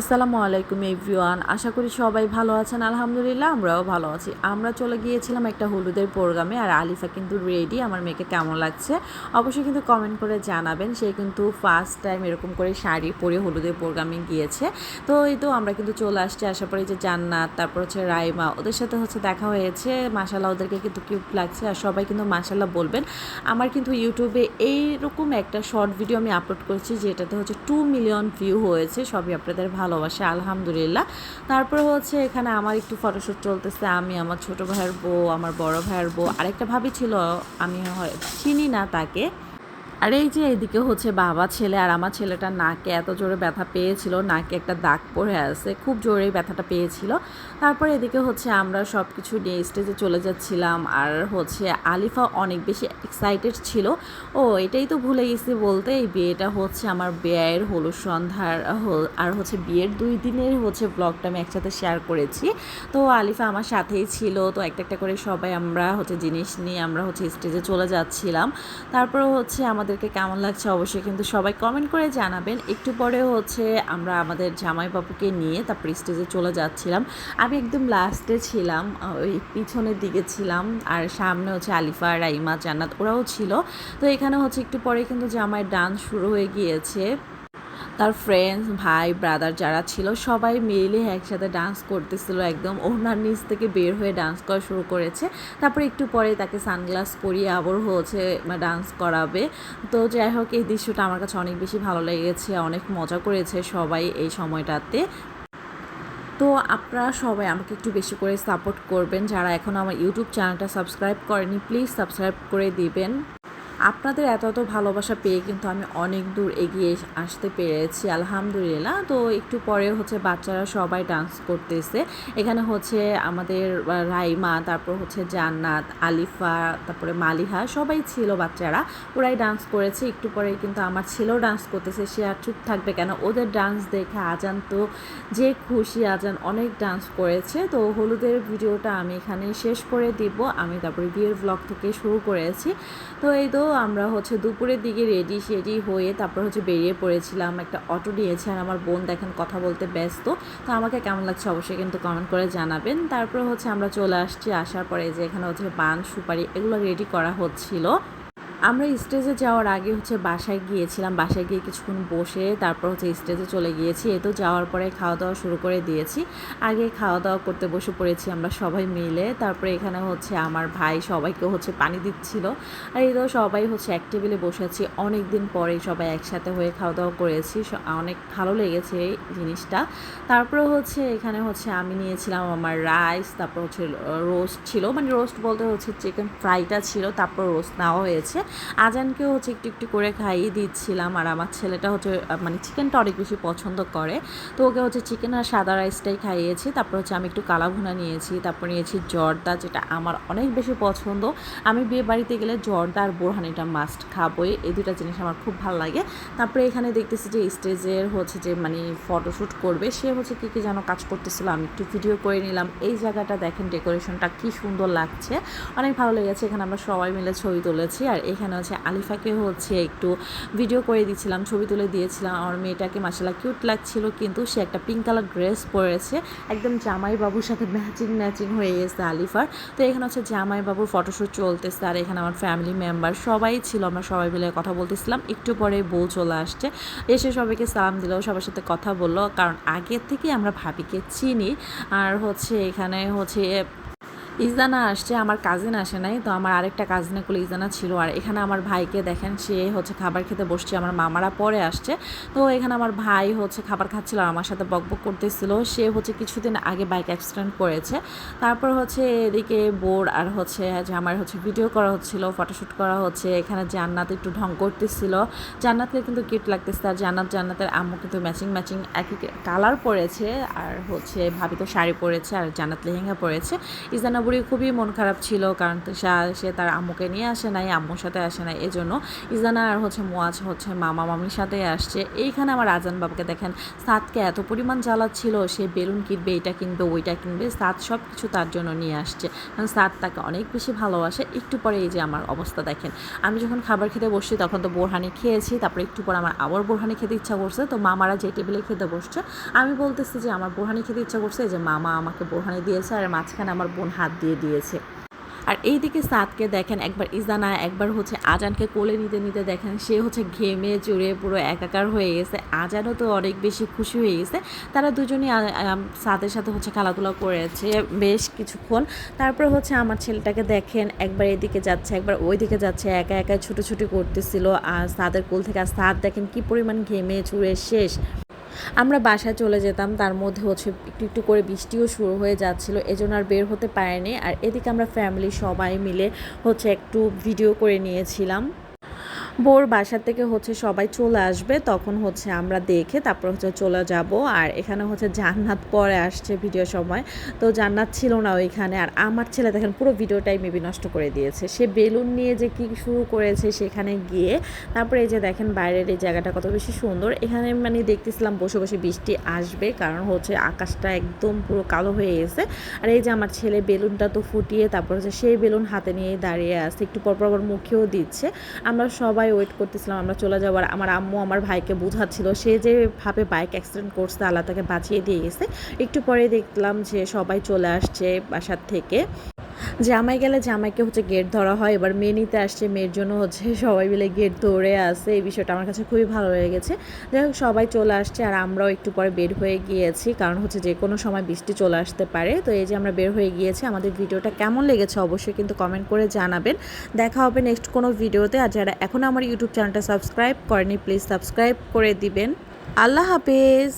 আসসালামু আলাইকুম এভরিওয়ান, আশা করি সবাই ভালো আছেন। আলহামদুলিল্লাহ, আমরাও ভালো আছি। আমরা চলে গিয়েছিলাম একটা হলুদের প্রোগ্রামে, আর আলিফা কিন্তু রেডি আমার মেয়েকে কেমন লাগছে? অবশ্যই কিন্তু কমেন্ট করে জানাবেন। সে কিন্তু ফার্স্ট টাইম এরকম করে শাড়ি পরে হলুদের প্রোগ্রামে গিয়েছে। তো এই তো আমরা কিন্তু চলে আসছি আসার পরে যে জান্নাত, তারপর হচ্ছে রাইমা, ওদের সাথে হচ্ছে দেখা হয়েছে। মাসাল্লাহ ওদেরকে কিন্তু কিউট লাগছে। আর সবাই কিন্তু মাসাল্লাহ বলবেন, আমার কিন্তু ইউটিউবে এইরকম একটা শর্ট ভিডিও আমি আপলোড করছি, যেটাতে হচ্ছে টু মিলিয়ন ভিউ হয়েছে, সবই আপনাদের ভালোবাসে, আলহামদুলিল্লাহ। তারপর হচ্ছে এখানে আমার একটু ফটোশ্যুট চলতেছে, আমি আমার ছোট ভাইয়ের বউ, আমার বড় ভাইয়ের বউ। আরেকটা ভাবি ছিল, আমি চিনি না তাকে। আর এই যে এদিকে হচ্ছে বাবা, ছেলে আর আমার ছেলেটা নাকে এত জোরে ব্যথা পেয়েছিল, নাকে একটা দাগ পড়ে আছে, খুব জোরে ব্যথাটা পেয়েছিল। তারপরে এদিকে হচ্ছে আমরা সব কিছু নিয়ে স্টেজে চলে যাচ্ছিলাম আর হচ্ছে আলিফা অনেক বেশি এক্সাইটেড ছিল। ও, এটাই তো ভুলে গেছি বলতে এই বিয়েটা হচ্ছে আমার বিয়ের হলুদ সন্ধ্যার আর হচ্ছে বিয়ের দুই দিনের হচ্ছে ব্লগটা আমি একসাথে শেয়ার করেছি। তো আলিফা আমার সাথেই ছিল, তো একটা একটা করে সবাই আমরা হচ্ছে জিনিস নিয়ে আমরা হচ্ছে স্টেজে চলে যাচ্ছিলাম। তারপর হচ্ছে আমাদেরকে কেমন লাগছে অবশ্যই কিন্তু সবাই কমেন্ট করে জানাবেন। একটু পরে হচ্ছে আমরা আমাদের জামাই বাবুকে নিয়ে তারপর স্টেজে চলে যাচ্ছিলাম। আমি একদম লাস্টে ছিলাম, ওই পিছনের দিকে ছিলাম আর সামনে হচ্ছে আলিফা, রাইমা, জান্নাত ওরাও ছিল। তো এখানে হচ্ছে একটু পরে কিন্তু জামাইয়ের ডান্স শুরু হয়ে গিয়েছে। তার ফ্রেন্ডস ভাই ব্রাদার যারা ছিল, সবাই মিলে একসাথে ডান্স করতেছিল একদম। ওনার নিচ থেকে বের হয়ে ডান্স করা শুরু করেছে। তারপরে একটু পরে তাকে সানগ্লাস পরিয়ে আবার হচ্ছে ডান্স করাবে। তো যাই হোক, এই দৃশ্যটা আমার কাছে অনেক বেশি ভালো লেগেছে, অনেক মজা করেছে সবাই এই সময়টাতে। তো আপনারা সবাই আমাকে একটু বেশি করে সাপোর্ট করবেন। যারা এখন আমার ইউটিউব চ্যানেলটা সাবস্ক্রাইব করেনি প্লিজ সাবস্ক্রাইব করে দিবেন। আপনাদের এত এত ভালোবাসা পেয়ে কিন্তু আমি অনেক দূর এগিয়ে আসতে পেরেছি, আলহামদুলিল্লাহ। তো একটু পরে হচ্ছে বাচ্চারা সবাই ডান্স করতেছে। এখানে হচ্ছে আমাদের রাইমা, তারপর হচ্ছে জান্নাত, আলিফা, তারপরে মালিহা সবাই ছিল বাচ্চারা। ওরাই ডান্স করেছে, একটু পরে কিন্তু আমার ছেলেও ডান্স করতেছে। সে আর চুপ থাকবে কেন? ওদের ডান্স দেখে আজান তো যে খুশি, আজান অনেক ডান্স করেছে। তো হলুদের ভিডিওটা আমি এখানে শেষ করে দিব। আমি তারপরে বিয়ের ব্লগ থেকে শুরু করেছি। তো এই তো আমরা হচ্ছে দুপুরের দিকে রেডি সেডি হয়ে তারপর হচ্ছে বেরিয়ে পড়েছিলাম। একটা অটো নিয়েছে আর আমার বোন দেখেন কথা বলতে ব্যস্ত। তো আমাকে কেমন লাগছে অবশ্যই কিন্তু কমেন্ট করে জানাবেন। তারপর হচ্ছে আমরা চলে আসছি, আসার পরে যে এখানে হচ্ছে পান সুপারি এগুলো রেডি করা হচ্ছিল। আমরা স্টেজে যাওয়ার আগে হচ্ছে বাসায় গিয়েছিলাম, বাসায় গিয়ে কিছুক্ষণ বসে তারপর হচ্ছে স্টেজে চলে গিয়েছি। এ তো যাওয়ার পরে খাওয়া দাওয়া শুরু করে দিয়েছি। আগে খাওয়া দাওয়া করতে বসে পড়েছি আমরা সবাই মিলে। তারপরে এখানে হচ্ছে আমার ভাই সবাইকে হচ্ছে পানি দিচ্ছিল। আর এই তো সবাই হচ্ছে এক টেবিলে বসে আছি। অনেক দিন পরে সবাই একসাথে হয়ে খাওয়া দাওয়া করেছি অনেক ভালো লেগেছে এই জিনিসটা। তারপরে হচ্ছে এখানে হচ্ছে আমি নিয়েছিলাম আমার রাইস, তারপর হচ্ছে রোস্ট ছিল। মানে রোস্ট বলতে হচ্ছে চিকেন ফ্রাইটা ছিল। তারপর রোস্ট নেওয়া হয়েছে। আজানকেও হচ্ছে একটু একটু করে খাইয়ে দিচ্ছিলাম আর আমার ছেলেটা হচ্ছে মানে চিকেনটা অনেক বেশি পছন্দ করে। তো ওকে হচ্ছে চিকেন আর সাদা রাইসটাই খাইয়েছি। তারপর হচ্ছে আমি একটু কালা ভুনা নিয়েছি, তারপর নিয়েছি জর্দা যেটা আমার অনেক বেশি পছন্দ। আমি বিয়ে বাড়িতে গেলে জর্দা আর বোরহানিটা মাস্ট খাবোই। এই দুটা জিনিস আমার খুব ভালো লাগে। তারপরে এখানে দেখতেছি যে স্টেজের হচ্ছে যে মানে ফটোশ্যুট করবে, সে হচ্ছে কী কী যেন কাজ করতেছিল, আমি একটু ভিডিও করে নিলাম। এই জায়গাটা দেখেন ডেকোরেশনটা কি সুন্দর লাগছে। অনেক ভালো লেগেছে। এখানে আমরা সবাই মিলে ছবি তুলেছি আর এখানে হচ্ছে আলিফাকে হচ্ছে একটু ভিডিও করে দিয়েছিলাম ছবি তুলে দিয়েছিলাম। আমার মেয়েটাকে মাসালা কিউট লাগছিল, কিন্তু সে একটা পিঙ্ক কালার ড্রেস পরেছে। একদম জামাই বাবুর সাথে ম্যাচিং ম্যাচিং হয়ে গেছে আলিফার। তো এখানে হচ্ছে জামাই বাবুর ফটোশ্যুট চলতেছে, আর এখানে আমার ফ্যামিলি মেম্বার সবাই ছিল। আমরা সবাই মিলে কথা বলতেছিলাম, একটু পরে বউ চলে আসছে। এসে সবাইকে সালাম দিল, সবার সাথে কথা বলল। কারণ আগের থেকে আমরা ভাবিকে চিনি। আর হচ্ছে এখানে হচ্ছে ইজানা আসছে, আমার কাজিন আসে নাই, তো আমার আরেকটা কাজিনে কুলে ইজানা ছিল। আর এখানে আমার ভাইকে দেখেন, সে হচ্ছে খাবার খেতে বসছে, আমার মামারা পরে আসছে। তো এখানে আমার ভাই হচ্ছে খাবার খাচ্ছিল, আমার সাথে বকবক করতেছিল। সে হচ্ছে কিছুদিন আগে বাইক অ্যাক্সিডেন্ট করেছে। তারপর হচ্ছে এদিকে বোর আর হচ্ছে যে আমার হচ্ছে ভিডিও করা হচ্ছিল ফটোশ্যুট করা হচ্ছে। এখানে জান্নাত একটু ঢং করতেছিল। জান্নাতকে কিন্তু কিউট লাগতেছে, আর জান্নাত, জান্নাতের আম্মু কিন্তু ম্যাচিং ম্যাচিং একই কালার পরেছে। আর হচ্ছে ভাবি তো শাড়ি পরেছে, আর জান্নাত লেহেঙ্গা পরেছে। ইজানা বুড়ি খুবই মন খারাপ ছিল, কারণ সা- তার আম্মুকে নিয়ে আসে নাই, আম্মুর সাথে আসে নাই, এজন্য ইজানা আর হচ্ছে মোয়াজ হচ্ছে মামা মামির সাথে আসছে। এইখানে আমার আজান বাবাকে দেখেন, সাদকে এত পরিমাণ জ্বালাচ্ছিল, সে বেলুন কিনবে, এটা কিনবে, ওইটা কিনবে, সাদ সব কিছু তার জন্য নিয়ে আসছে। কারণ সাদ তাকে অনেক বেশি ভালোবাসে, একটু পরে এই যে আমার অবস্থা দেখেন। আমি যখন খাবার খেতে বসছি, তখন তো বোরহানি খেয়েছি, তারপরে একটু পর আমার আবার বোরহানি খেতে ইচ্ছা করছে, তো মামারা যে টেবিলে খেতে বসছে, আমি বলতেছি যে আমার বোরহানি খেতে ইচ্ছা করছে যে মামা আমাকে বোরহানি দিয়েছে, আর মাঝখানে আমার বোন হাত দিয়ে দিয়েছে। আর এইদিকে সাদকে দেখেন একবার ইজানা একবার হচ্ছে আজানকে কোলে নিতে নিতে দেখেন সে হচ্ছে ঘেমে জুড়ে পুরো একাকার হয়ে গেছে। আজানও তো অনেক বেশি খুশি হয়ে গেছে। তারা দুজনেই সাদের সাথে হচ্ছে খেলাধুলা করেছে বেশ কিছুক্ষণ। তারপর হচ্ছে আমার ছেলেটাকে দেখেন একবার এদিকে যাচ্ছে, একবার ওইদিকে যাচ্ছে, একা একা ছুটোছুটি করতেছিল। আর সাদের কোল থেকে, আর সাদ দেখেন কি পরিমাণ ঘেমে চুড়ে শেষ। আমরা বাসায় চলে যেতাম, তার মধ্যে হচ্ছে একটু একটু করে বৃষ্টিও শুরু হয়ে যাচ্ছিল, এজন্য আর বের হতে পারেনি। আর এদিকে আমরা ফ্যামিলি সবাই মিলে হচ্ছে একটু ভিডিও করে নিয়েছিলাম। বোর বাসা থেকে হচ্ছে সবাই চলে আসবে, তখন হচ্ছে আমরা দেখে তারপর হচ্ছে চলে যাব। আর এখানে হচ্ছে জান্নাত পরে আসছে ভিডিও সময়। তো জান্নাত ছিল না ওইখানে, আর আমার ছেলে দেখেন পুরো ভিডিওটাই মেবি নষ্ট করে দিয়েছে। সে বেলুন নিয়ে যে কি শুরু করেছে সেখানে গিয়ে, তারপরে এই যে দেখেন বাইরের এই জায়গাটা কত বেশি সুন্দর। এখানে মানে দেখতেছিলাম বসে বসে বৃষ্টি আসবে, কারণ হচ্ছে আকাশটা একদম পুরো কালো হয়ে গেছে। আর এই যে আমার ছেলে বেলুনটা তো ফুটিয়ে তারপর হচ্ছে সেই বেলুন হাতে নিয়ে দাঁড়িয়ে আছে, একটু পর পর আবার মুখেও দিচ্ছে। আমরা সবাই ওয়েট করতেছিলাম, আমরা চলে যাওয়ার আমার আম্মু আমার ভাইকে বোঝাচ্ছিল, সে যেভাবে বাইক অ্যাক্সিডেন্ট করছে, আল্লাহ তাকে বাঁচিয়ে দিয়ে গেছে। একটু পরে দেখলাম যে সবাই চলে আসছে বাসার থেকে। জামাই গেলে জামাইকে হচ্ছে গেট ধরা হয়। এবার মেয়ে নিতে আসছে, মেয়ের জন্য হচ্ছে সবাই মিলে গেট ধরে আসে। এই বিষয়টা আমার কাছে খুবই ভালো লেগেছে যাই হোক, সবাই চলে আসছে আর আমরাও একটু পরে বের হয়ে গিয়েছি, কারণ হচ্ছে যে কোনো সময় বৃষ্টি চলে আসতে পারে। তো এই যে আমরা বের হয়ে গিয়েছি, আমাদের ভিডিওটা কেমন লেগেছে অবশ্যই কিন্তু কমেন্ট করে জানাবেন। দেখা হবে নেক্সট কোনো ভিডিওতে। আর যারা এখনও আমার ইউটিউব চ্যানেলটা সাবস্ক্রাইব করেনি প্লিজ সাবস্ক্রাইব করে দিবেন। আল্লাহ হাফেজ।